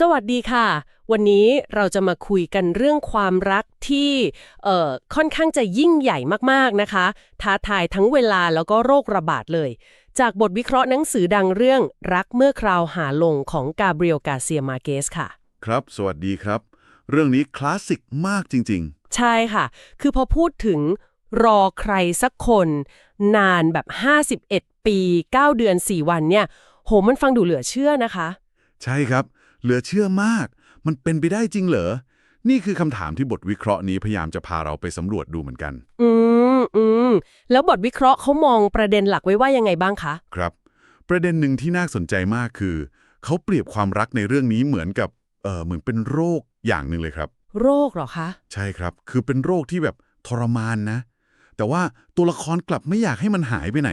สวัสดีค่ะ วันนี้เราจะมาคุยกันเรื่องความรักที่เอ่อค่อนข้างจะยิ่งใหญ่มากๆนะคะ ท้าทายทั้งเวลาแล้วก็โรคระบาดเลย จากบทวิเคราะห์หนังสือดังเรื่องรักเมื่อคราวหาลงของกาเบรียลกาเซียมาเกสค่ะ ครับ สวัสดีครับ เรื่องนี้คลาสสิกมากจริงใช่ค่ะ คือพอพูดถึงรอใครสักคน นานแบบ 51 ปี 9 เดือน 4 วันเนี่ย โหมันฟังดูเหลือเชื่อนะคะๆใช่ครับ เหลือเชื่อมาก มันเป็นไปได้จริงเหรอ นี่คือคำถามที่บทวิเคราะห์นี้พยายามจะพาเราไปสำรวจดูเหมือนกัน อืมอืมแล้วบทวิเคราะห์เขามองประเด็นหลักไว้ว่ายังไงบ้างคะ ครับ ประเด็นหนึ่งที่น่าสนใจมากคือ เขาเปรียบความรักในเรื่องนี้เหมือนกับเออเหมือนเป็นโรคอย่างหนึ่งเลยครับ โรคเหรอคะ ใช่ครับ คือเป็นโรคที่แบบทรมานนะ แต่ว่าตัวละครกลับไม่อยากให้มันหายไปไหน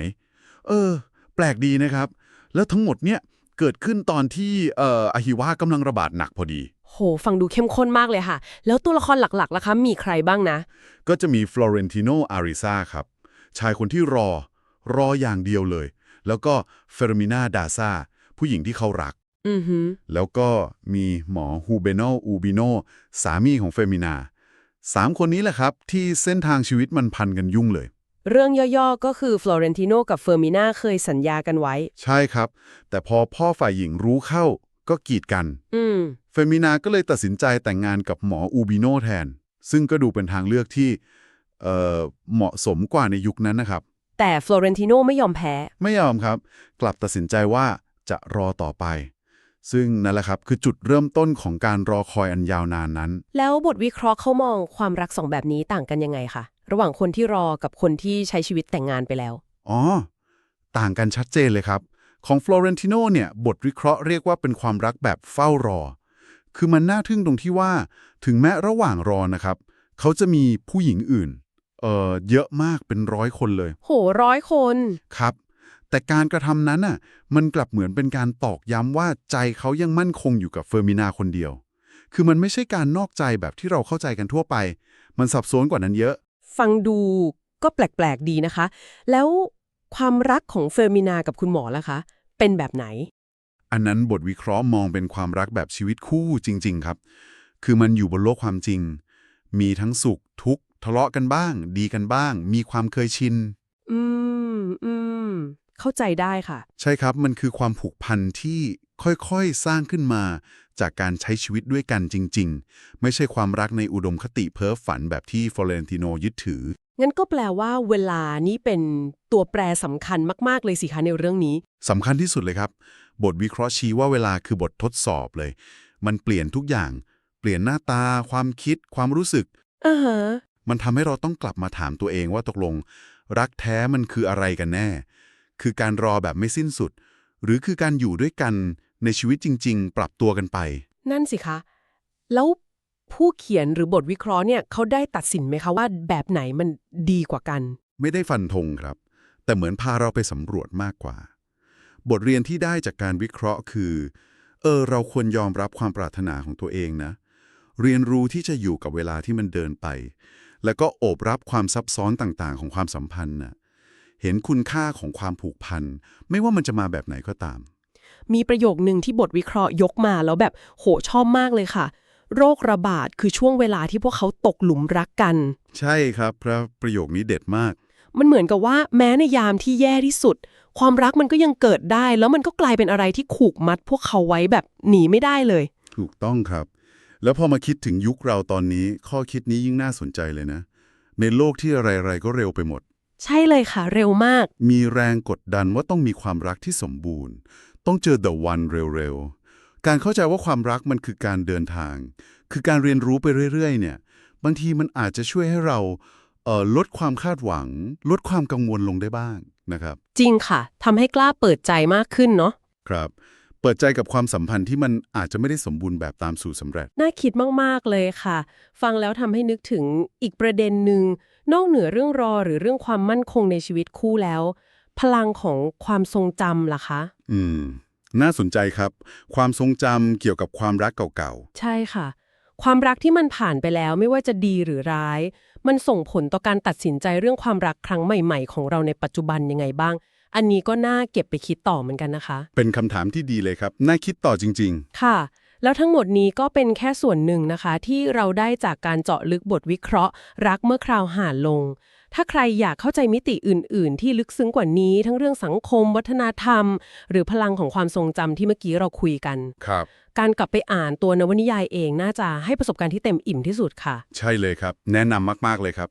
เออ แปลกดีนะครับ แล้วทั้งหมดเนี่ย เกิดขึ้นตอนที่เอ่ออหิวากำลังระบาดหนักพอดี โห ฟังดูเข้มข้นมากเลยค่ะ แล้วตัวละครหลักๆล่ะคะ มีใครบ้างนะ ก็จะมีฟลอเรนติโนอาริซาครับ ชายคนที่รอ รออย่างเดียวเลย แล้วก็เฟอร์มินาดาซาผู้หญิงที่เขารัก อือหือแล้วก็มีหมอฮูเบโนอูบิโนสามีของเฟอร์มินาสามคนนี้แหละครับ ที่เส้นทางชีวิตมันพันกันยุ่งเลย เรื่องย่อๆ ก็คือฟลอเรนติโนกับเฟอร์มิน่าเคยสัญญากันไว้ ใช่ครับ แต่พอพ่อฝ่ายหญิงรู้เข้าก็กีดกัน อืม เฟมินาก็เลยตัดสินใจแต่งงานกับหมออูบิโนแทน ซึ่งก็ดูเป็นทางเลือกที่เอ่อเหมาะสมกว่าในยุคนั้นนะครับ แต่ฟลอเรนติโนไม่ยอมแพ้ ไม่ยอมครับ กลับตัดสินใจว่าจะรอต่อไป ซึ่งนั่นแหละครับคือจุดเริ่มต้นของการรอคอยอันยาวนานนั้น แล้วบทวิเคราะห์เขามองความรักสองแบบนี้ต่างกันยังไงคะ ระหว่างคนที่รอกับคนที่ใช้ชีวิตแต่งงานไปแล้ว อ๋อ ต่างกันชัดเจนเลยครับ ของฟลอเรนติโนเนี่ย บทวิเคราะห์เรียกว่าเป็นความรักแบบเฝ้ารอ คือมันน่าทึ่งตรงที่ว่า ถึงแม้ระหว่างรอนะครับ เขาจะมีผู้หญิงอื่น เอ่อ เยอะมากเป็นร้อยคนเลย โหร้อยคน ครับ แต่การกระทำนั้นน่ะ มันกลับเหมือนเป็นการตอกย้ำว่าใจเขายังมั่นคงอยู่กับเฟอร์มินาคนเดียว คือมันไม่ใช่การนอกใจแบบที่เราเข้าใจกันทั่วไป มันซับซ้อนกว่านั้นเยอะ ฟังดูก็แปลก ๆ ดีนะคะ แล้วความรักของเฟอร์มินากับคุณหมอล่ะคะ เป็นแบบไหน อันนั้นบทวิเคราะห์มองเป็นความรักแบบชีวิตคู่จริง ๆ ครับ คือมันอยู่บนโลกความจริง มีทั้งสุขทุกข์ทะเลาะกันบ้าง ดีกันบ้าง มีความเคยชิน อืมอืมเข้าใจได้ค่ะ ใช่ครับ มันคือความผูกพันที่ ค่อยๆ สร้างขึ้นมาจากการใช้ชีวิตด้วยกันจริง ๆ ไม่ใช่ความรักในอุดมคติเพ้อฝันแบบที่ฟลอเรนติโนยึดถือ งั้นก็แปลว่าเวลานี้เป็นตัวแปรสำคัญมาก ๆ เลยสิคะในเรื่องนี้สำคัญที่สุดเลยครับ บทวิเคราะห์ชี้ว่าเวลาคือบททดสอบเลย มันเปลี่ยนทุกอย่าง เปลี่ยนหน้าตา ความคิด ความรู้สึก อ่าฮะ มันทำให้เราต้องกลับมาถามตัวเองว่าตกลง รักแท้มันคืออะไรกันแน่ คือการรอแบบไม่สิ้นสุด หรือคือการอยู่ด้วยกัน ในชีวิตจริง ๆ ปรับตัวกันไป นั่นสิคะ แล้วผู้เขียนหรือบทวิเคราะห์เนี่ยเขาได้ตัดสินไหมคะว่าแบบไหนมันดีกว่ากัน ไม่ได้ฟันธงครับ แต่เหมือนพาเราไปสำรวจมากกว่า บทเรียนที่ได้จากการวิเคราะห์คือ เออ เราควรยอมรับความปรารถนาของตัวเองนะ เรียนรู้ที่จะอยู่กับเวลาที่มันเดินไป แล้วก็โอบรับความซับซ้อนต่างๆ ของความสัมพันธ์น่ะเห็นคุณค่าของความผูกพัน ไม่ว่ามันจะมาแบบไหนก็ตาม มีประโยคนึงที่บทวิเคราะห์ยกมาแล้วแบบโหชอบมากเลยค่ะ โรคระบาดคือช่วงเวลาที่พวกเขาตกหลุมรักกัน ใช่ครับพระประโยคนี้เด็ดมาก มันเหมือนกับว่าแม้ในยามที่แย่ที่สุด ความรักมันก็ยังเกิดได้ แล้วมันก็กลายเป็นอะไรที่ผูกมัด พวกเขาไว้แบบหนีไม่ได้เลย ถูกต้องครับ แล้วพอมาคิดถึงยุคเราตอนนี้ ข้อคิดนี้ยิ่งน่าสนใจเลยนะ ในโลกที่อะไรๆก็เร็วไปหมดใช่เลยค่ะ เร็วมาก มีแรงกดดันว่าต้องมีความรักที่สมบูรณ์ ต้องเจอ the one เร็วๆ การเข้าใจว่าความรักมันคือการเดินทาง คือการเรียนรู้ไปเรื่อยๆ เนี่ย บางทีมันอาจจะช่วยให้เราเอ่อลดความคาดหวัง ลดความกังวลลงได้บ้างนะครับ จริงค่ะทำให้กล้าเปิดใจมากขึ้นเนาะครับ เปิดใจกับความสัมพันธ์ที่มันอาจจะไม่ได้สมบูรณ์แบบตามสู่สำเร็จ น่าคิดมาก ๆ เลยค่ะ ฟังแล้วทำให้นึกถึงอีกประเด็นหนึ่งนอกเหนือเรื่องรอหรือเรื่องความมั่นคงในชีวิตคู่แล้ว พลังของความทรงจำล่ะคะ อืม น่าสนใจครับ ความทรงจำเกี่ยวกับความรักเก่าใช่ค่ะ ความรักที่มันผ่านไปแล้วไม่ว่าจะดีหรือร้าย มันส่งผลต่อการตัดสินใจเรื่องความรักครั้งใหม่ ๆ ของเราในปัจจุบันยังไงบ้าง อันนี้ก็น่าเก็บไปคิดต่อเหมือนกันนะคะ ๆ เป็นคำถามที่ดีเลยครับ น่าคิดต่อจริง ค่ะ แล้วทั้งหมดนี้ก็เป็นแค่ส่วนหนึ่งนะคะ ที่เราได้จากการเจาะลึกบทวิเคราะห์ รักเมื่อคราวห่านลง ถ้าใครอยากเข้าใจมิติอื่น ๆ ที่ลึกซึ้งกว่านี้ ทั้งเรื่องสังคม วัฒนธรรม หรือพลังของความทรงจำที่เมื่อกี้เราคุยกัน ครับ การกลับไปอ่านตัวนวนิยายเองน่าจะให้ประสบการณ์ที่เต็มอิ่มที่สุดค่ะ ใช่เลยครับ แนะนำมาก ๆ เลยครับ